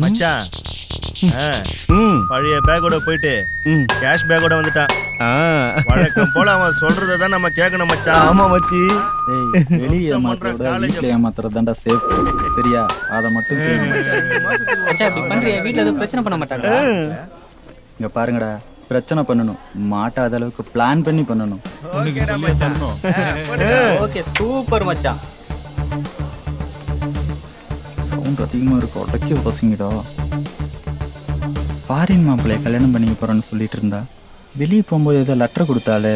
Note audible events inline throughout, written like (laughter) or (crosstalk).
மச்சான். ஆ, ம். பழைய பேக்கோட போயிட்டு ம். கேஷ் பேக்கோட வந்துட்டான். ஆ. வழக்கம் போல அவன் சொல்றதை தான் நம்ம கேட்கணும் மச்சான். ஆமா மச்சி. ஏய் (laughs) வெளியே பண்ற ஏமாத்துறத விட college வீட்டில் ஏமாத்துறது தான்டா சேஃப் சரியா? அதை மட்டும் செய்யுங்க மச்சான் இப்படி பண்றியா? வீட்ல எதுவும் பிரச்சனை பண்ண மாட்டாங்க இங்க பாருங்கடா பிரச்சனை பண்ணணும். மாட்டாத அளவுக்கு பிளான் பண்ணி பண்ணணும். ஓகேடா மச்சான். ஆ, போடுங்க. ஓகே சூப்பர் மச்சான். சவுண்ட் அதிகமா இருக்கு. உடக்கி பசங்கடா ஃபாரின் மாப்பிள்ளைய கல்யாணம் பண்ணிக்க போறேன்னு சொல்லிட்டு இருந்தா வெளியே போகும்போது ஏதோ லெட்டர் கொடுத்தாலே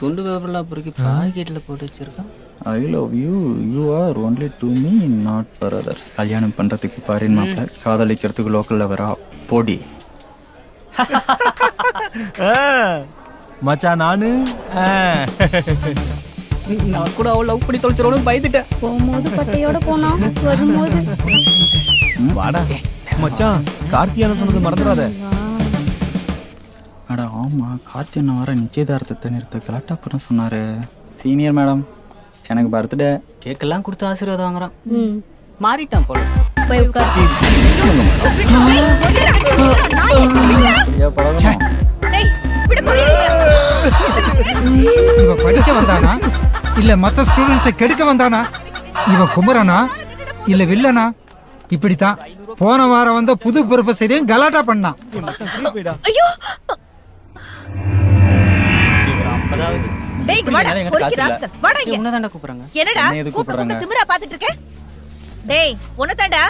துண்டு பேப்பர்லாம் பொறுக்கி பாக்கெட்ல போட்டு வச்சிருக்கான் I love you you are only to me not for others கல்யாணம் பண்ணுறதுக்கு ஃபாரின் மாப்பிள்ள காதலிக்கிறதுக்கு லோக்கலில் வரா போடி. (laughs) மச்சான் நானு? ஆ. நான் கூட அவள் லவ் பண்ணி தொலைச்சிருவோம் பயந்துட்டேன். போகும்போது பட்டையோட போனோம் வரும்போது. வாடா. மச்சான் கார்த்தியான சொன்னது மறந்துடாத. அட ஆமாம் கார்த்தி அண்ணன் வர நிச்சயதார்த்தத்தை நிறுத்த கலாட்டா பண்ண சொன்னாரு. சீனியர் மேடம் எனக்கு பர்த்டே கேக்கெல்லாம் கொடுத்து ஆசீர்வாதம் வாங்குறான். ம். மாறிட்டான் போல. போய் உட்கார் படிக்க வந்தானா? இல்ல மத்த ஸ்டூடெண்ட்ஸை கெடுக்க வந்தானா? இவன் குமரனா இல்ல வில்லனா? இப்படித்தான். போன வாரம் வந்த புது ப்ரொஃபஸரையும் கலாட்டா பண்ணான் கூப்பிடுறாங்க. என்னடா? கூப்பிடுறாங்க? கூப்பிட்டு திமிரா பாத்துட்டு இருக்க? டேய் உன்னதாண்டா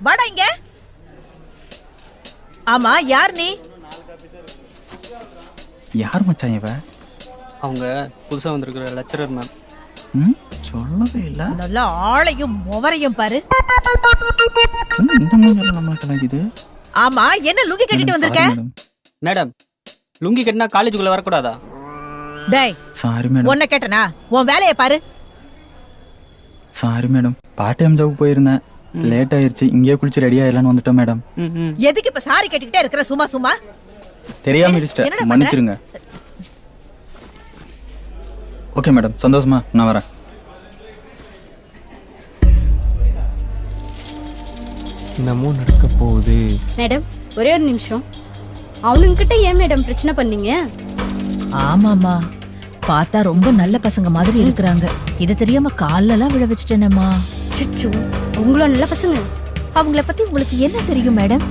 வாடா இங்க. ஆமா யார் நீ? யார் மச்சான் இவ? அவங்க புதுசா வந்திருக்கிற லெக்சரர் மேம் ம் சொல்லவே இல்லை. நல்ல ஆளையும் முவரையும் பாரு. இந்த மூஞ்சில நம்மளை கலாக்குது ஆமா என்ன லுங்கி கட்டிட்டு வந்திருக்க? மேடம். லுங்கி கட்டினா காலேஜுக்குள்ள வரக்கூடாதா? டேய் சாரி மேடம். உன்னை கேட்டனா? உன் வேலையை பாரு. Sorry madam part time job போயிருந்தேன். லேட் ஆயிருச்சு. இங்கேயே குளிச்சு ரெடி ஆயிடலான்னு வந்துட்டோம் மேடம் ம் ம் எதுக்கு இப்ப சாரி கட்டிக்கிட்டே இருக்கிற சும்மா சும்மா? தெரியாம பண்ற? மன்னிச்சிருங்க. ஓகே மேடம் சந்தோஷமா. நான் வரேன். என்னமோ நடக்க போகுது. மேடம் ஒரே ஒரு நிமிஷம். அவனுங்கிட்ட ஏன் மேடம் பிரச்சனை பண்ணீங்க? ஆமாமா பார்த்தா ரொம்ப நல்ல பசங்க மாதிரி இருக்கிறாங்க. இது தெரியாம கால்ல எல்லாம் விழ வச்சுட்டேனேம்மா. சிச்சு உங்களோட நல்ல பசங்க. அவங்கள பத்தி உங்களுக்கு என்ன தெரியும் மேடம்?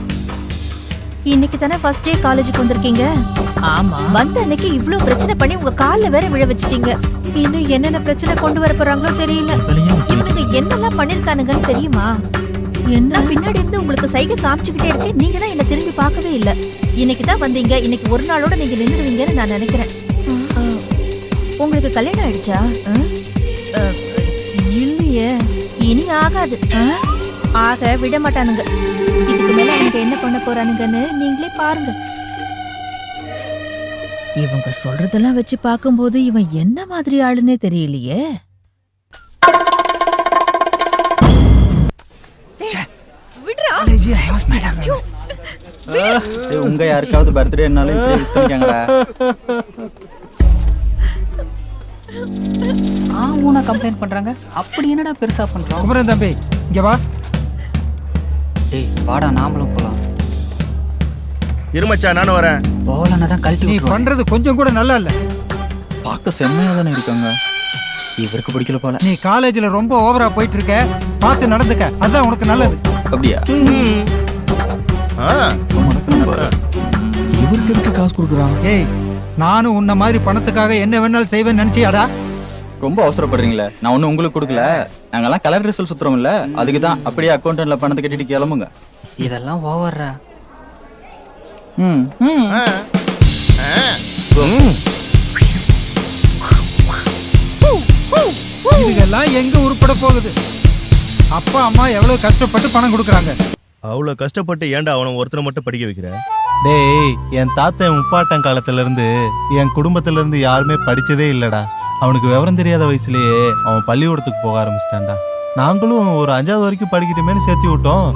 இன்னைக்கு தானே ஃபர்ஸ்ட் டே காலேஜுக்கு வந்திருக்கீங்க? ஆமா. வந்த அன்னைக்கு இவ்ளோ பிரச்சனை பண்ணி உங்க கால்ல வேற விழ வச்சிட்டீங்க. இன்னும் என்னென்ன பிரச்சனை கொண்டு வர போறாங்களோ தெரியல. இவனுங்க என்னெல்லாம் பண்ணிருக்கானுங்கன்னு தெரியுமா? என்ன? பின்னாடி இருந்து உங்களுக்கு சைகை காமிச்சுக்கிட்டே இருக்கேன். நீங்க தான் என்ன திரும்பி பார்க்கவே இல்ல. இன்னைக்கு தான் வந்தீங்க. இன்னைக்கு ஒரு நாளோட நீங்க நின்றுடுவீங்கன்னு நான் நினைக்கிறேன். உங்களுக்கு கல்யாணம் ஆயிடுச்சா? இல்லையே. இனி ஆகாது? ஆக விட மாட்டானுங்க. இதுக்கு மேல அவங்க என்ன பண்ண போறானுங்கன்னு நீங்களே பாருங்க. இவங்க சொல்றதெல்லாம் வச்சு பார்க்கும்போது இவன் என்ன மாதிரி ஆளுன்னே தெரியலையே. உங்க யாருக்காவது பர்த்டேனாலும் இப்படி ஊனா கம்ப்ளைண்ட் பண்றாங்க? அப்படி என்னடா பெருசா பண்றோம்? குமரன் தம்பி இங்க வா. டேய் வாடா நாமளும் போலாம். இரு மச்சான் நானும் வரேன். போகலன்னா தான் கழட்டி நீ விட்டுருவாங்க பண்றது கொஞ்சம் கூட நல்லா இல்ல. பார்க்க செம்மையா தானே இருக்காங்க. இவருக்கு பிடிக்கல போல. நீ காலேஜ்ல ரொம்ப ஓவரா போயிட்டு இருக்க பார்த்து நடந்துக்க. அதான் உனக்கு நல்லது. அப்படியா? ஆ. இவருக்கு எதுக்கு காசு கொடுக்குறான்? ஏய் நானும் உன்ன மாதிரி பணத்துக்காக என்ன வேணாலும் செய்வேன்னு நினைச்சியாடா? ரொம்ப அவசரப்படுறீங்களே. நான் ஒன்றும் உங்களுக்கு கொடுக்கல. நாங்கெல்லாம் கலர் ரிசல்ட் சுத்துறோம் இல்ல அதுக்கு தான் அப்படியே அக்கௌண்டன்ட்ல பணத்தை கட்டிட்டு கிளம்புங்க. இதெல்லாம் ஓவர்ரா. ம் ம். இதுக்கெல்லாம் எங்க உருப்பட போகுது? அப்பா அம்மா எவ்வளவு கஷ்டப்பட்டு பணம் கொடுக்குறாங்க? அவ்வளவு கஷ்டப்பட்டு ஏன்டா அவனை ஒருத்தனை மட்டும் படிக்க வைக்கிற? டேய் என் தாத்தா என் முப்பாட்டன் காலத்துல இருந்து என் குடும்பத்துல இருந்து யாருமே படிச்சதே இல்லடா. அவனுக்கு விவரம் தெரியாத வயசுலயே அவன் பள்ளிக்கூடத்துக்கு போக ஆரம்பிச்சிட்டான்டா. நாங்களும் ஒரு அஞ்சாவது வரைக்கும் படிக்கட்டுமேனு சேர்த்து விட்டோம்.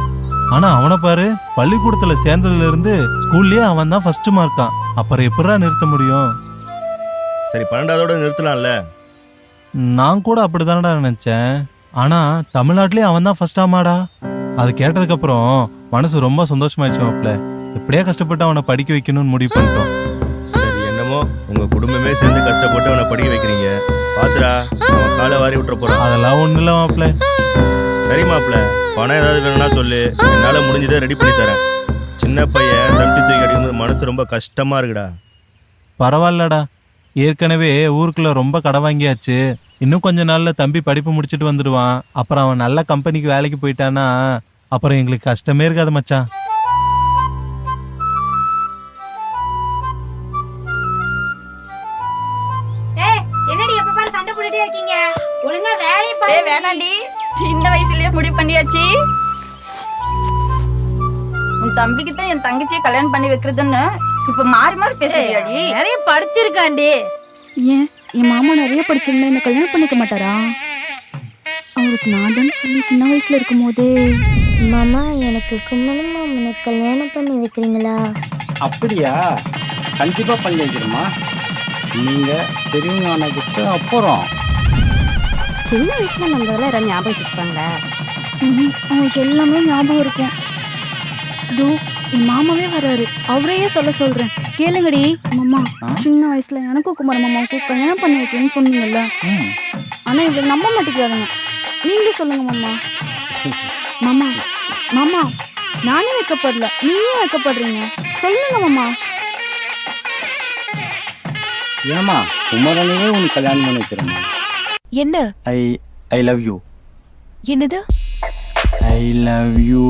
ஆனா அவனை பாரு பள்ளிக்கூடத்துல சேர்ந்ததுல இருந்து ஸ்கூல்லயே அவன் தான் ஃபர்ஸ்ட் மார்க்கான் அப்புறம் எப்படிடா நிறுத்த முடியும்? சரி பன்னெண்டாவதோட நிறுத்தலாம்ல. நான் கூட அப்படிதானடா நினைச்சேன். ஆனா தமிழ்நாட்டிலேயே அவன் தான் ஃபர்ஸ்ட் ஆமாடா. அது கேட்டதுக்கு அப்புறம் மனசு ரொம்ப சந்தோஷமாயிடுச்சு மாப்ள எப்படியா கஷ்டப்பட்டு அவனை படிக்க வைக்கணும்னு முடிவு பண்ணிட்டோம். என்னமோ உங்க குடும்பமே சேர்ந்து கஷ்டப்பட்டு அவனை படிக்க வைக்கிறீங்க. பாத்துடா அவன் காலை வாரி விட்டுற போறான் அதெல்லாம் ஒண்ணு இல்ல மாப்ள சரி மாப்ள பணம் ஏதாவது வேணும்னா சொல்லு. என்னால முடிஞ்சதை ரெடி பண்ணி தரேன். சின்ன பையன் செம்டி தூக்கி அடிக்கும்போது மனசு ரொம்ப கஷ்டமா இருக்குடா. பரவாயில்லடா. ஏற்கனவே ஊருக்குள்ள ரொம்ப கடை வாங்கியாச்சு. இன்னும் கொஞ்ச நாள்ல தம்பி படிப்பு முடிச்சிட்டு வந்துடுவான். அப்புறம் அவன் நல்ல கம்பெனிக்கு வேலைக்கு போயிட்டானா அப்புறம் எங்களுக்கு கஷ்டமே இருக்காது மச்சான். முடிவு பண்ணியாச்சு? உன் தம்பிக்கு தான் என் தங்கச்சியை கல்யாணம் பண்ணி வைக்கிறதுன்னு இப்ப மாறி மாறி பேசுறியாடி? நிறைய படிச்சிருக்காண்டி. ஏன்? என் மாமா நிறைய படிச்சிருந்தா என்ன கல்யாணம் பண்ணிக்க மாட்டாரா? அவருக்கு நான் தானே சொல்லி சின்ன வயசுல இருக்கும் போதே மாமா எனக்கு கும்மணும் மாமனை கல்யாணம் பண்ணி வைக்கிறீங்களா? அப்படியா? கண்டிப்பா பண்ணி வைக்கிறோமா நீங்க பெரியவங்க ஆனதுக்கு அப்புறம். சின்ன வயசுல நம்ம எல்லாம் யாராவது ஞாபகம் வச்சுருப்பாங்களா அவங்களுக்கு எல்லாமே ஞாபகம் இருக்கும். டூ என் மாமாவே வராரு அவரையே சொல்ல சொல்றேன். கேளுங்கடி மாமா சின்ன வயசுல எனக்கும் குமார மாமாவுக்கும் கல்யாணம் பண்ணி வைக்கிறேன்னு சொன்னீங்கல்ல? ஆனா இவங்க நம்ப மாட்டேங்கிறாங்க நீங்க சொல்லுங்க மாமா. மாமா மாமா நானே வைக்கப்படல. நீங்க வைக்கப்படுறீங்க. சொல்லுங்க மாமா. ஏமா குமரனையே உனக்கு கல்யாணம் பண்ணி வைக்கிறோமா என்ன? I I love you. என்னது? ஐ லவ் யூ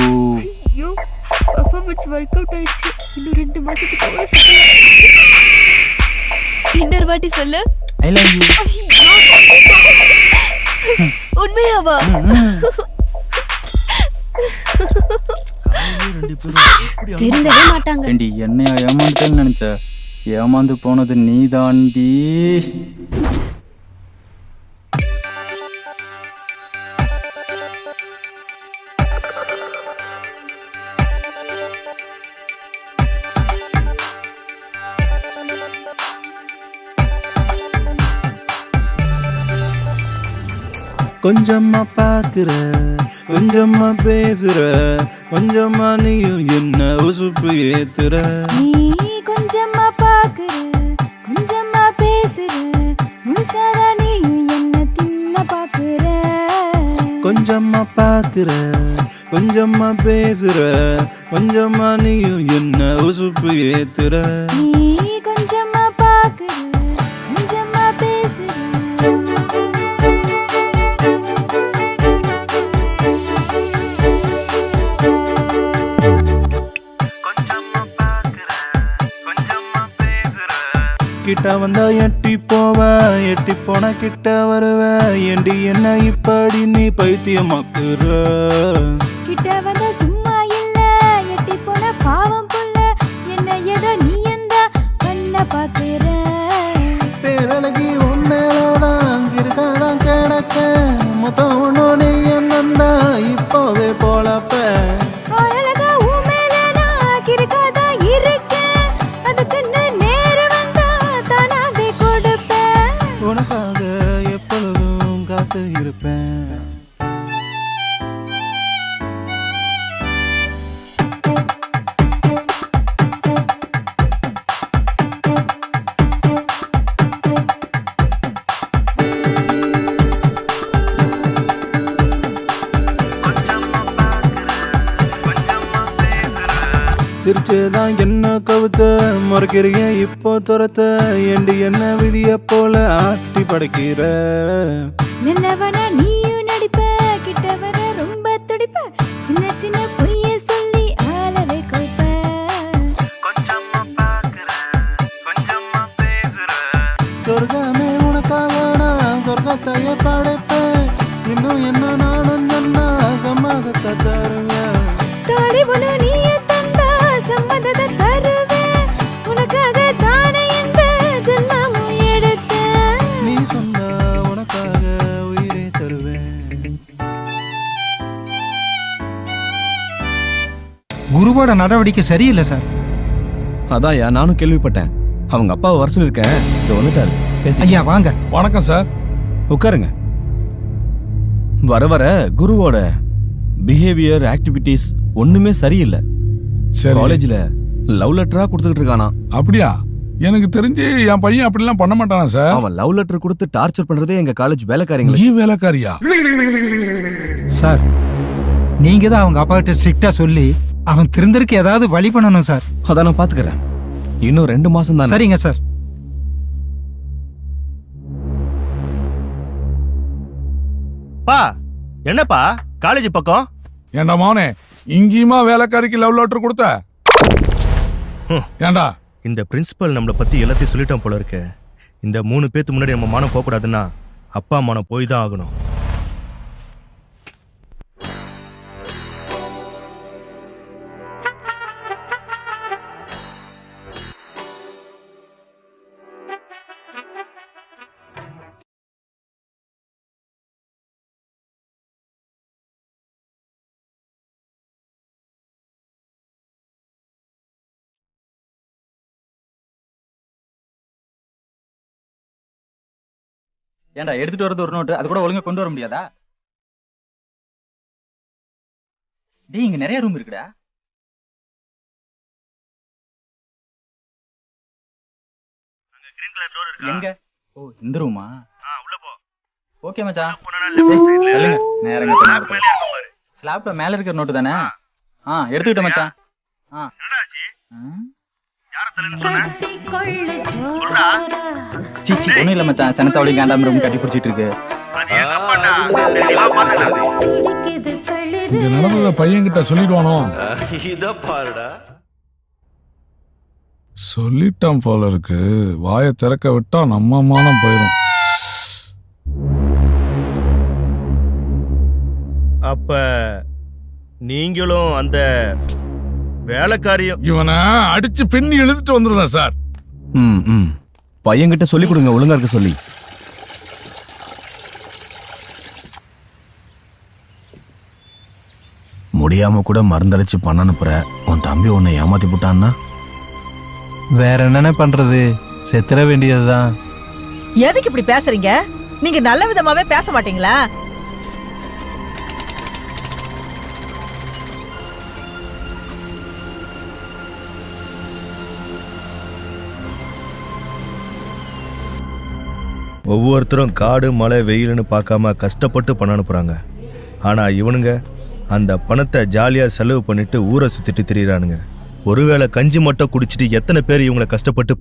ஐயோ பர்ஃபார்மன்ஸ் ஒர்க் அவுட் ஆயிடுச்சு. இன்னும் ரெண்டு மாசத்துக்கு இன்னொரு வாட்டி சொல்லு. ஐ லவ் யூ உண்மையாவா? (laughs) திருந்தவே மாட்டாங்க. ஏண்டி என்னைய ஏமாந்துட்டேன்னு நினைச்ச? ஏமாந்து போனது நீ தாண்டி கொஞ்சமா பாக்குற கொஞ்சமா பேசுற கொஞ்சமா நீயும் என்ன உசுப்பு ஏத்துற? நீ கொஞ்சமா பாக்குற கொஞ்சமா பேசுற முழுசாதா நீயும் என்ன தின்ன பாக்குற? கொஞ்சமா பாக்குற கொஞ்சமா பேசுற கொஞ்சமா நீயும் என்ன உசுப்பு ஏத்துற? நீ கிட்ட வந்தா எட்டி போவ எட்டி போன கிட்ட வருவ. ஏண்டி என்ன இப்படி நீ பைத்தியமாக்குற? கிட்ட வந்தா சிரிச்சுதான் என்ன கவுத்த? முறைக்கிறிய இப்போ துரத்த. ஏண்டி என்ன விதிய போல ஆட்டி படைக்கிற? நல்லவனா நீயும் நடிப்ப கிட்ட வர ரொம்ப துடிப்ப. சின்ன சின்ன பொய்ய சொல்லி ஆளவே கோப்ப. சொர்க்கமே உனக்காக நான் சொர்க்கத்தையே படைப்பேன். இன்னும் என்ன நானும் சொன்னா சம்மதத்தை குருவோட நடவடிக்கை சரியில்லை சார். அதான் யா நானும் கேள்விப்பட்டேன். அவங்க அப்பாவை வர சொல்லியிருக்கேன். இது வந்துட்டாரு. பேசி ஐயா வாங்க. வணக்கம் சார். உட்காருங்க. வர வர குருவோட பிஹேவியர் ஆக்டிவிட்டீஸ் ஒண்ணுமே சரியில்லை. சரி. காலேஜ்ல லவ் லெட்டரா கொடுத்துக்கிட்டு இருக்கானா? அப்படியா? எனக்கு தெரிஞ்சு என் பையன் அப்படிலாம் பண்ண மாட்டானா சார்? அவன் லவ் லெட்டர் கொடுத்து டார்ச்சர் பண்றதே எங்க காலேஜ் வேலைக்காரங்களை. நீ வேலைக்காரியா? சார் நீங்க தான் அவங்க அப்பா கிட்ட ஸ்ட்ரிக்டா சொல்லி அவன் திருந்தருக்கு ஏதாவது வழி பண்ணணும் சார். அதான் நான் பாத்துக்கிறேன். இன்னும் ரெண்டு மாசம் தான்? சரிங்க சார். பா என்னப்பா? காலேஜ் பக்கம்? ஏண்டா மோனே இங்கேயுமா வேலைக்காரிக்கு லவ் லெட்டர் கொடுத்த? ஏண்டா? இந்த பிரின்சிபல் நம்மளை பத்தி எல்லாத்தையும் சொல்லிட்டோம் போல இருக்கு. இந்த மூணு பேத்து முன்னாடி நம்ம மானம் போகக்கூடாதுன்னா அப்பா மானம் போய் தான் ஆகணும். ஏன்டா எடுத்துட்டு வரது ஒரு நோட்டு அது கூட ஒழுங்கா கொண்டு வர முடியாதா? டேய் இங்க நிறைய ரூம் இருக்குடா. எங்க? ஓ இந்த ரூமா ஓகே மச்சான். ஏய், தள்ளுங்க. நேரா இங்க ஸ்லாப்ல மேல இருக்கிற நோட்டு தானே? ஆ. எடுத்துக்கிட்டேன் மச்சான். ஆ. ம்? சீ சீ ஒண்ணும் இல்ல மச்சான். சனத்தாவளி காண்டாம ரூம் கட்டி பிடிச்சிட்டு இருக்கு. இங்க நடந்தத பையன் கிட்ட சொல்லிடுவானோ? சொல்லிட்டான் போல இருக்கு. வாயை திறக்க விட்டா நம்ம மானம் போயிடும் அப்ப நீங்களும் அந்த வேலைக்காரியும் இவனை அடிச்சு பின்னி இழுத்துட்டு வந்துருந்தேன் சார். ம் ம். பையன்கிட்ட சொல்லி கொடுங்க ஒழுங்கா இருக்க சொல்லி. முடியாம கூட மருந்தடிச்சு பண்ண அனுப்புற உன் தம்பி உன்னை ஏமாத்தி போட்டான்னா? வேற என்னென்ன பண்றது? செத்துற வேண்டியதுதான். எதுக்கு இப்படி பேசுறீங்க? நீங்க நல்ல விதமாவே பேச மாட்டீங்களா? ஒவ்வொருத்தரும் காடு மழை வெயில்னு பார்க்காம கஷ்டப்பட்டு பணம் அனுப்புகிறாங்க ஆனால் இவனுங்க அந்த பணத்தை ஜாலியாக செலவு பண்ணிட்டு ஊரை சுற்றிட்டு திரியிறானுங்க. ஒருவேளை கஞ்சி மட்டும் குடிச்சிட்டு எத்தனை பேர் இவங்களை கஷ்டப்பட்டு